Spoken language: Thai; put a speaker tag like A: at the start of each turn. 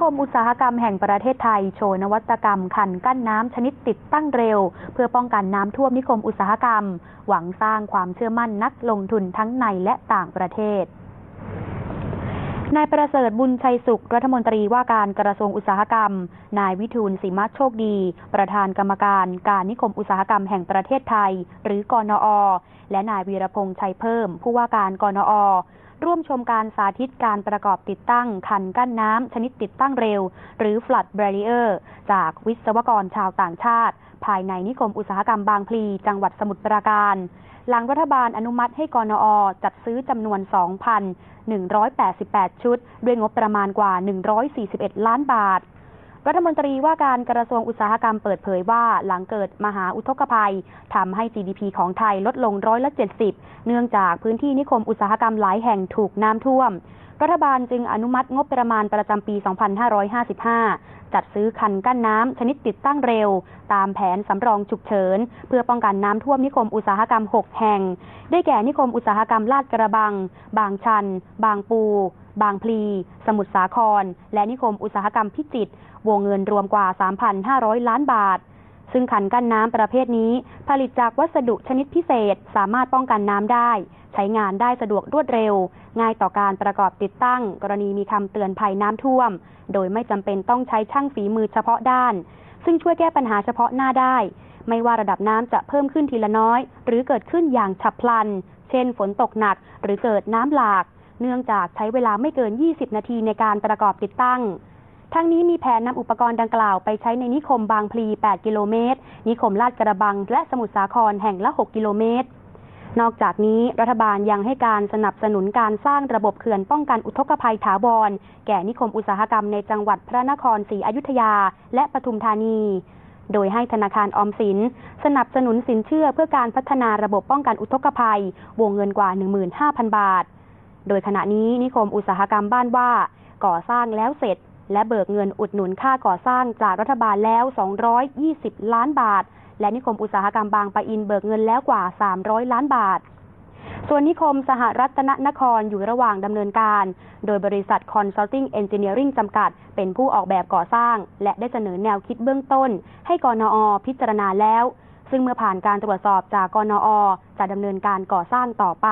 A: คมอุตสาหกรรมแห่งประเทศไทย โชว์นวัตกรรมคันกั้นน้ำชนิดติดตั้งเร็ว เพื่อป้องกันน้ำท่วมนิคมอุตสาหกรรม หวังสร้างความเชื่อมั่นนักลงทุนทั้งในและต่างประเทศ นายประเสริฐบุญชัยสุข รัฐมนตรีว่าการกระทรวงอุตสาหกรรม นายวิทูลสิมัชโชคดี ประธานกรรมการการนิคมอุตสาหกรรมแห่งประเทศไทย หรือกนอ และนายวีรพงษ์ชัยเพิ่ม ผู้ว่าการกนอ ร่วมชมการสาธิตการประกอบติดตั้ง คันกั้นน้ำ ชนิดติดตั้งเร็ว หรือ flood barrier จากวิศวกรชาวต่างชาติ ภายในนิคมอุตสาหกรรมบางพลี จังหวัดสมุทรปราการ หลังรัฐบาลอนุมัติให้กรนอจัดซื้อจำนวน 2,188 ชุด ด้วยงบประมาณกว่า 141 ล้านบาท รัฐมนตรีว่าการกระทรวงอุตสาหกรรมเปิดเผยว่าหลังเกิดมหาอุทกภัยทำให้ GDP ของไทยลดลงร้อยละ 70 เนื่องจากพื้นที่นิคมอุตสาหกรรมหลายแห่งถูกน้ำท่วมรัฐบาลจึงอนุมัติงบประมาณประจำปี 2555 จัดซื้อคันกั้นน้ำชนิดติดตั้งเร็ว ตามแผนสำรองฉุกเฉิน เพื่อป้องกันน้ำท่วมนิคมอุตสาหกรรม 6 แห่ง ได้แก่นิคมอุตสาหกรรมลาดกระบัง บางชัน บางปู บางพลี สมุทรสาคร และนิคมอุตสาหกรรมพิจิตรวงเงินรวมกว่า 3,500 ล้านบาทซึ่งคันกั้นน้ำประเภทนี้ ผลิตจากวัสดุชนิดพิเศษ สามารถป้องกันน้ำได้ ใช้งานได้สะดวกรวดเร็ว ง่ายต่อการประกอบติดตั้ง กรณีมีคำเตือนภัยน้ำท่วม โดยไม่จำเป็นต้องใช้ช่างฝีมือเฉพาะด้าน ซึ่งช่วยแก้ปัญหาเฉพาะหน้าได้ ไม่ว่าระดับน้ำจะเพิ่มขึ้นทีละน้อย หรือเกิดขึ้นอย่างฉับพลัน เช่น ฝนตกหนัก หรือเกิดน้ำหลาก เนื่องจากใช้เวลาไม่เกิน 20 นาทีในการประกอบติดตั้งทั้งนี้มีแผนนำอุปกรณ์ดังกล่าวไปใช้ในนิคมบางพลี 8 กิโลเมตร นิคมลาดกระบัง และสมุทรสาครแห่งละ 6 กิโลเมตร นอกจากนี้รัฐบาลยังให้การสนับสนุนการสร้างระบบเขื่อนป้องกันอุทกภัยถาวร แก่นิคมอุตสาหกรรมในจังหวัดพระนครศรีอยุธยา และปทุมธานี โดยให้ธนาคารออมสิน สนับสนุนสินเชื่อเพื่อการพัฒนาระบบป้องกันอุทกภัย วงเงินกว่า 15,000 บาท โดยขณะนี้นิคมอุตสาหกรรมบ้านว่า ก่อสร้างแล้วเสร็จ และเบิกเงินอุดหนุนค่าก่อสร้างจากรัฐบาลแล้ว 220 ล้านบาท และนิคมอุตสาหกรรมบางปะอินเบิกเงินแล้วกว่า 300 ล้านบาท ส่วนนิคมสหรัตนนครอยู่ระหว่างดำเนินการ โดยบริษัท Consulting Engineering จำกัด เป็นผู้ออกแบบก่อสร้าง และได้เสนอแนวคิดเบื้องต้น ให้กนอ พิจารณาแล้ว ซึ่งเมื่อผ่านการตรวจสอบจากกนอ จะดำเนินการก่อสร้างต่อไป